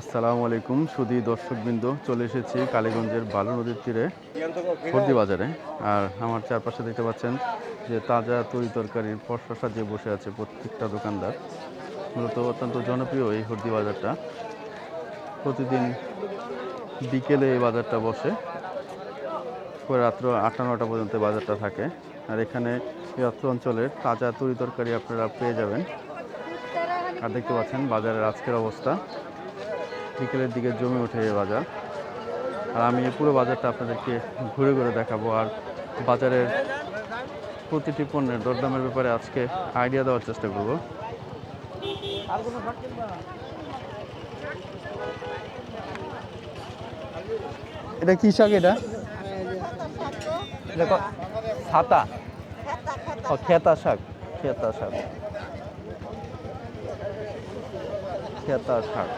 আসসালামু আলাইকুম সুদী দর্শকবৃন্দ। চলে এসেছি কালীগঞ্জের বালু নদীর তীরে ফর্দি বাজারে আর আমার চারপাশে দেখতে পাচ্ছেন যে তাজা তরি তরকারির পশা সাজিয়ে বসে আছে প্রত্যেকটা দোকানদার। মূলত অত্যন্ত জনপ্রিয় এই হর্দি বাজারটা প্রতিদিন বিকেলে এই বাজারটা বসে। রাত্র আটটা নটা পর্যন্ত বাজারটা থাকে। আর এখানে এই অঞ্চলের তাজা তরি তরকারি আপনারা পেয়ে যাবেন। আর দেখতে পাচ্ছেন বাজারের আজকের অবস্থা। বিকেলের দিকে জমে ওঠে এই বাজার। আর আমি পুরো বাজারটা আপনাদেরকে ঘুরে ঘুরে দেখাবো। আর বাজারের প্রতিটি পণ্যের দরদামের ব্যাপারে আজকে আইডিয়া দেওয়ার চেষ্টা করব। এটা কি শাক এটা? ছাতা। ও, খেতা শাক। খেতা শাক। খেতা শাক।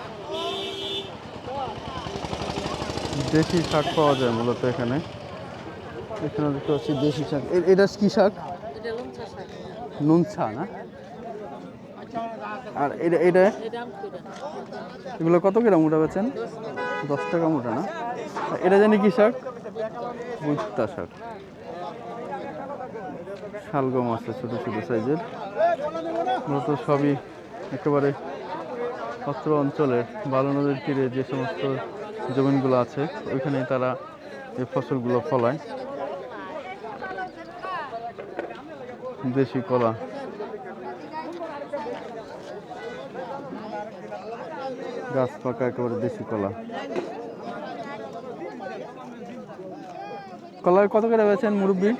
দেশি শাক পাওয়া যায় মূলত এখানে। এখানে দেখতে পাচ্ছি দেশি শাক। এটা কি শাক? নুনছা না? আর এটা এটা? এগুলো কত গ্রাম মোটা বেছেন দশ টাকা। মোটা না? এটা জানি কি শাক? বুঝতা শাক। শালগম আছে ছোটো ছোটো সাইজের। মূলত সবই একেবারে অত্র অঞ্চলের বালু নদীর তীরে যে সমস্ত জমিনগুলো আছে, ওইখানেই তারা এই ফসলগুলো ফলায়। দেশি কলা। গাছ পাকা, একেবারে দেশি কলা। কলার কত করে বেছেন মুরব্বী?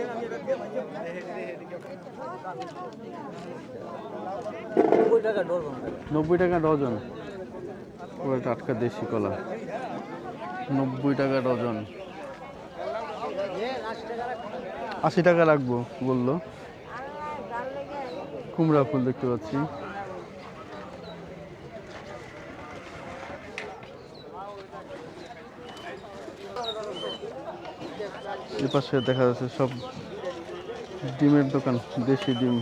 নব্বই টাকা ডজন। পুরো টাটকা দেশি কলা। নব্বই টাকা ডজন আশি টাকা রাখব বলল। কুমড়া ফুল দেখতে পাচ্ছি। এপাশে দেখা যাচ্ছে সব ডিমের দোকান, দেশি ডিম।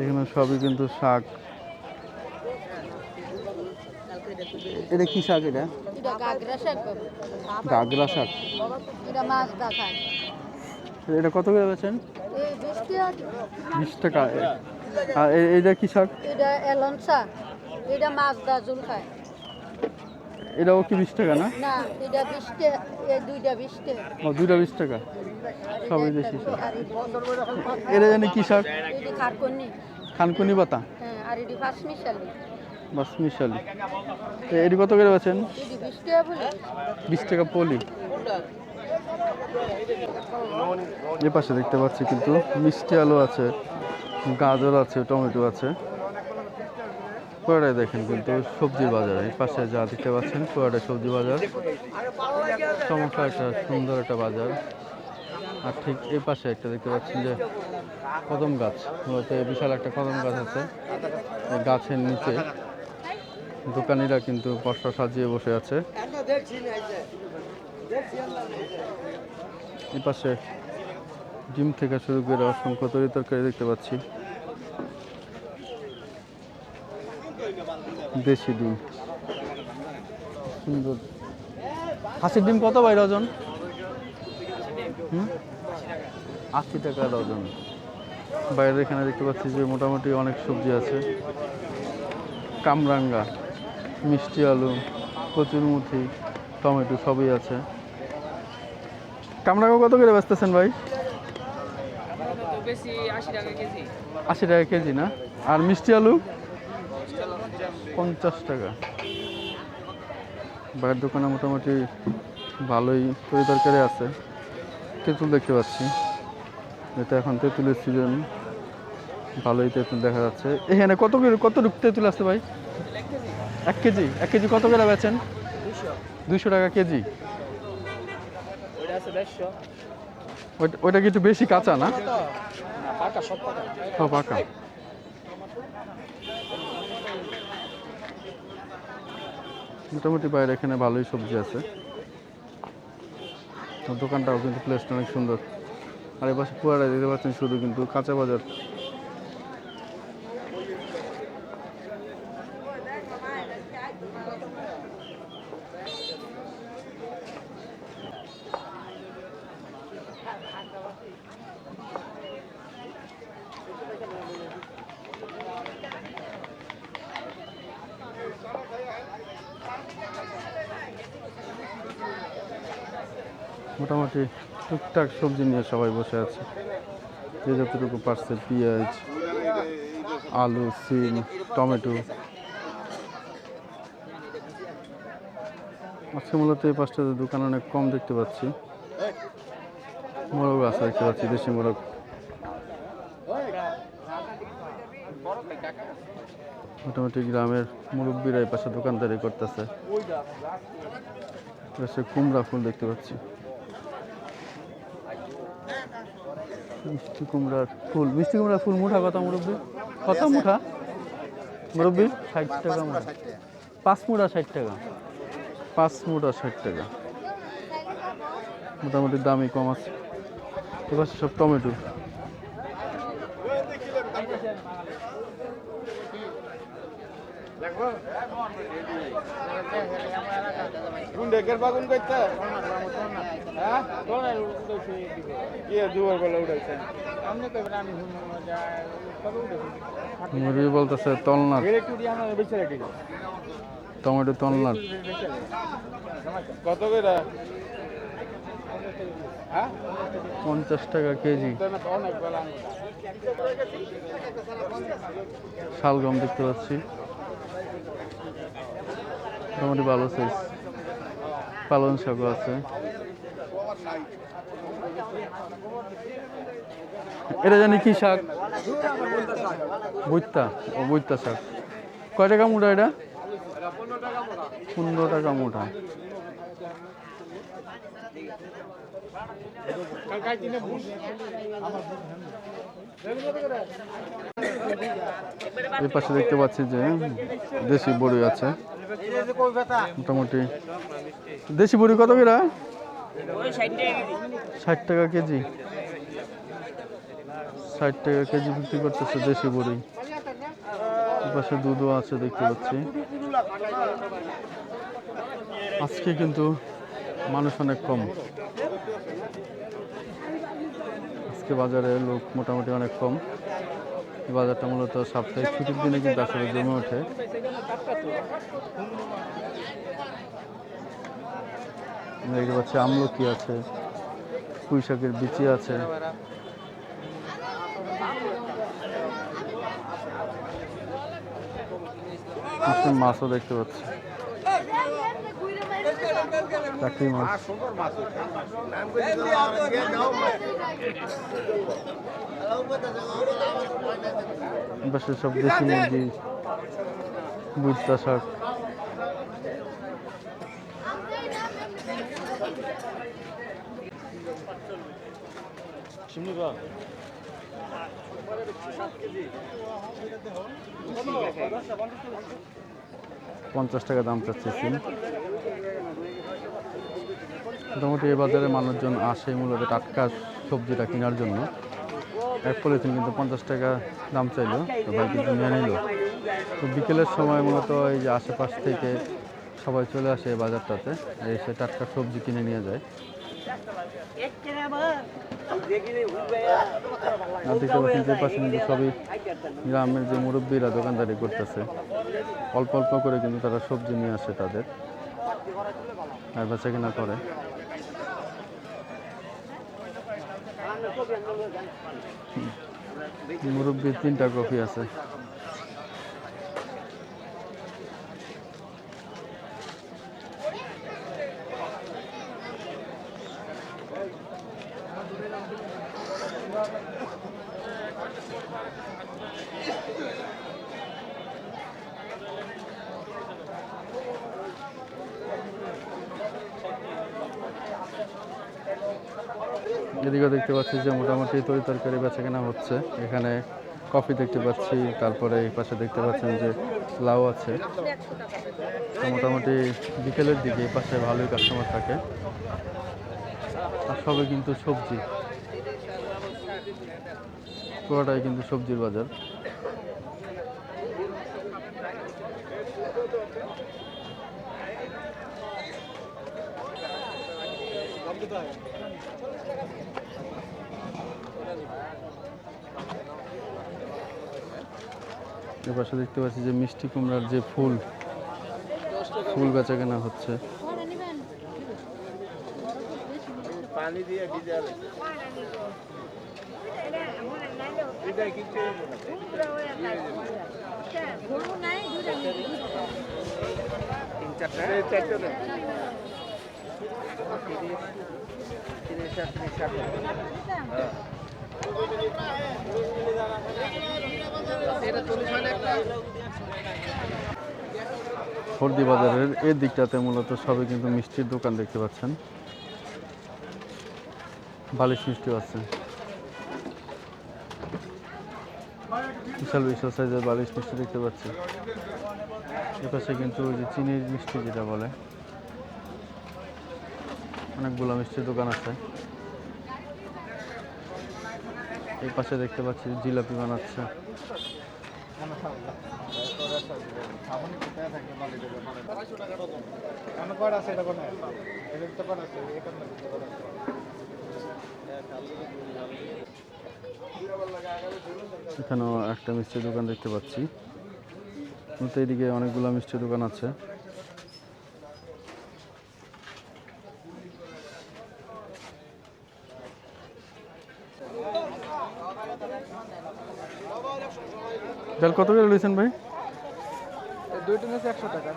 এখানে সবই কিন্তু শাক। এটা কি শাক এটা? এটা গাগরা শাক গাগরা শাক? এটা মাছ এটা কত করে আছে বিশ টাকা আর এ- এইটা কি শাক? এটা এলন শাক। এটা মাছ দা জুল খায়। এটাও কি বিশ টাকা না? না এটা বৃষ্টি এই দুইটা বৃষ্টি ও দুইটা বিশ টাকা। সবই দেশি শাক। এটা জানি কি শাক? এটি খারকন্নি খানকুনি পাতা। হ্যাঁ আর এটি ফার্স্ট মিশালি। বাস মিশালি তো এটি কত করে বলে বিশ টাকা পলি। এ পাশে দেখতে পাচ্ছি কিন্তু মিষ্টি আলু আছে, গাজর আছে, টমেটো আছে। পুরোটাই দেখেন কিন্তু সবজির বাজার। এই পাশে যা দেখতে পাচ্ছেন, পুরোটাই সবজি বাজার। চমৎকার একটা সুন্দর একটা বাজার। আর ঠিক এই পাশে একটা দেখতে পাচ্ছেন যে কদম গাছ। মূলত বিশাল একটা কদম গাছ আছে গাছের নিচে। দোকানিরা কিন্তু বর্ষা সাজিয়ে বসে আছে। এই পাশে ডিম থেকে শুরু করে অসংখ্য তরি তরকারি দেখতে পাচ্ছি। দেশি ডিম। সুন্দর। হাঁসের ডিম কত ভাই হুম? আশি টাকা ডজন। বাইরে এখানে দেখতে পাচ্ছি যে মোটামুটি অনেক সবজি আছে। কামরাঙ্গা। মিষ্টি আলু কচুরমুথি টমেটো সবই আছে। কামরাঙ্গা কত করে বেচতেছেন ভাই? আশি টাকা কেজি। না? আর মিষ্টি আলু? পঞ্চাশ টাকা। বাইরের দোকানে মোটামুটি ভালোই তরি তরকারি আছে। তেঁতুল দেখতে পাচ্ছি। এটা এখন তেঁতুলের সিজন ভালোই তেঁতুল দেখা যাচ্ছে। এখানে কত কত তেঁতুল আছে ভাই? এক কেজি? এক কেজি কত করে বেচেন? দুশো টাকা কেজি। ওইটা আছে দেড়শো। ওইটা- ওইটা কি একটু বেশি কাঁচা না? ও পাকা মোটামুটি বাইরে এখানে ভালোই সবজি আছে। দোকানটাও কিন্তু প্লেসটা অনেক সুন্দর। আর এ পাশে পুয়ারা দিতে পারছেন শুধু কিন্তু কাঁচা বাজার। মোটামুটি টুকটাক সবজি নিয়ে সবাই বসে আছে। যে যতটুকু পারছে পেঁয়াজ, আলু, সিম, টমেটো। আজকে মূলত এই পাঁচটাতে দোকান অনেক কম দেখতে পাচ্ছি। মোরগ আছে দেখতে পাচ্ছি দেশি মোরগ মোটামুটি গ্রামের মুরব্বীরা এই পাশে দোকানদারি করতেছে। পাশে কুমড়া ফুল দেখতে পাচ্ছি। মিষ্টি কুমড়ার ফুল। মিষ্টি কুমড়ার ফুল মুঠা কত মুরব্বী? কত মুঠা? মুরব্বী? ষাট টাকা মুঠা। পাঁচ মুঠা ষাট টাকা। পাঁচ মুঠা ষাট টাকা। মোটামুটি দামই কম আছে। এবার সব টমেটো। হ্যাঁ? মুরগি বলতেছে তলনার টমেটো তলনার কত করে পঞ্চাশ টাকা কেজি। শালগম দেখতে পাচ্ছি। মোটামুটি ভালো সাইজ পালন শাকও আছে। এটা জানি কি শাক? বৈত্যা ও বৈত্যা শাক। কয় টাকা মোটা এটা? পনেরো টাকা মোটা। এই পাশে দেখতে পাচ্ছি যে দেশি বড়ি আছে। মোটামুটি। দেশি বড়ি কত করে? ষাট টাকা কেজি। ষাট টাকা কেজি বিক্রি করতেছে দেশি বড়ি। পাশে দুধও আছে দেখতে পাচ্ছি। আজকে কিন্তু মানুষ অনেক কম। আজকে বাজারে লোক মোটামুটি অনেক কম। বাজারটা মূলত সাপ্তাহিক ছুটির দিনে কিন্তু আসলে জমে ওঠে। দেখতে পাচ্ছি আমলকি আছে, পুঁই শাকের বিচি আছে। মাছও দেখতে পাচ্ছি। চাকরি মাছ। পাশে সব দেশি মুরগি বুট্টা শাক। পঞ্চাশ টাকা দাম চাচ্ছে মোটামুটি এই বাজারে মানুষজন আসে মূলত টাটকা সবজিটা কেনার জন্য। এক পলিথিন কিন্তু পঞ্চাশ টাকা দাম চাইলো, তো ভাই কিন্তু নিয়ে নিল। তো বিকেলের সময় মূলত এই যে আশেপাশ থেকে সবাই চলে আসে এই বাজারটাতে, এসে টাটকা সবজি কিনে নিয়ে যায়। পাশে কিন্তু সবই গ্রামের যে মুরব্বীরা দোকানদারি করতেছে, অল্প অল্প করে কিন্তু তারা সবজি নিয়ে আসে তাদের। আর বেচা কিনা করে। মুরব্বীর তিনটা কফি আছে। এদিকেও দেখতে পাচ্ছি যে মোটামুটি তরি তরকারি বেচা কেনা হচ্ছে। এখানে কফি দেখতে পাচ্ছি, তারপরে এই পাশে দেখতে পাচ্ছেন যে লাউ আছে। মোটামুটি বিকেলের দিকে এই পাশে ভালোই কাস্টমার থাকে। আর সবে কিন্তু সবজি। পুরোটাই কিন্তু সবজির বাজার। এ পাশে দেখতে পাচ্ছি যে মিষ্টি কুমড়ার যে ফুল ফুল বেচা কেনা হচ্ছে হরদি বাজারের এই দিকটাতে মূলত সবে কিন্তু মিষ্টির দোকান দেখতে পাচ্ছেন। বালিশ মিষ্টিও আছে। বিশাল বিশাল সাইজের বালিশ মিষ্টি দেখতে পাচ্ছি। এপাশে কিন্তু ওই যে চিনির মিষ্টি যেটা বলে। অনেকগুলো মিষ্টির দোকান আছে। এই পাশে দেখতে পাচ্ছি জিলাপি বানাচ্ছে। এখানেও একটা মিষ্টির দোকান দেখতে পাচ্ছি। এইদিকে অনেকগুলো মিষ্টির দোকান আছে। বেল কত করে লইছেন ভাই? একশো টাকা।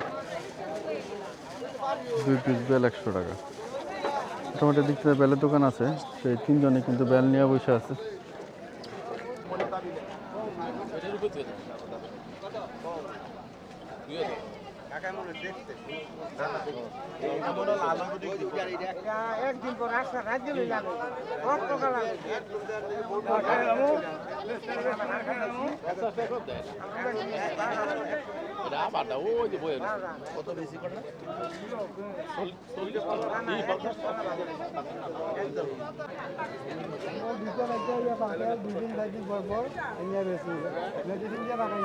দুই পিস বেল একশো টাকা। মোটামুটি দিক থেকে বেলের দোকান আছে সেই তিনজনে কিন্তু বেল নিয়ে বসে আছে। একদিন পর রাস্তা রাজ্য লাগে রক্ত কালার দুদিন দুদিন পর পর এনে বেশি মেডিসিন দিয়ে বাগাই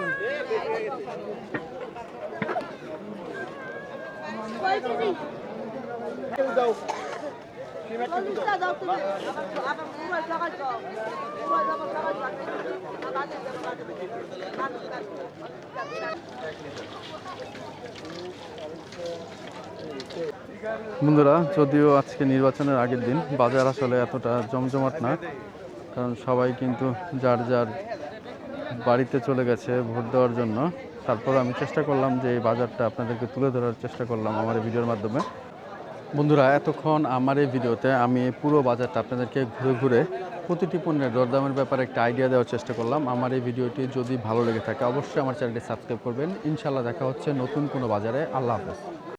বন্ধুরা, যদিও আজকে নির্বাচনের আগের দিন, বাজার আসলে এতটা জমজমাট না, কারণ সবাই কিন্তু যার যার বাড়িতে চলে গেছে ভোট দেওয়ার জন্য। তারপর আমি চেষ্টা করলাম যে এই বাজারটা আপনাদেরকে তুলে ধরার চেষ্টা করলাম আমার এই ভিডিওর মাধ্যমে। বন্ধুরা, এতক্ষণ আমার এই ভিডিওতে আমি পুরো বাজারটা আপনাদেরকে ঘুরে ঘুরে প্রতিটি পণ্যের দরদামের ব্যাপারে একটা আইডিয়া দেওয়ার চেষ্টা করলাম। আমার এই ভিডিওটি যদি ভালো লেগে থাকে, অবশ্যই আমার চ্যানেলটি সাবস্ক্রাইব করবেন। ইনশাল্লাহ দেখা হচ্ছে নতুন কোনো বাজারে। আল্লাহ হাফেজ।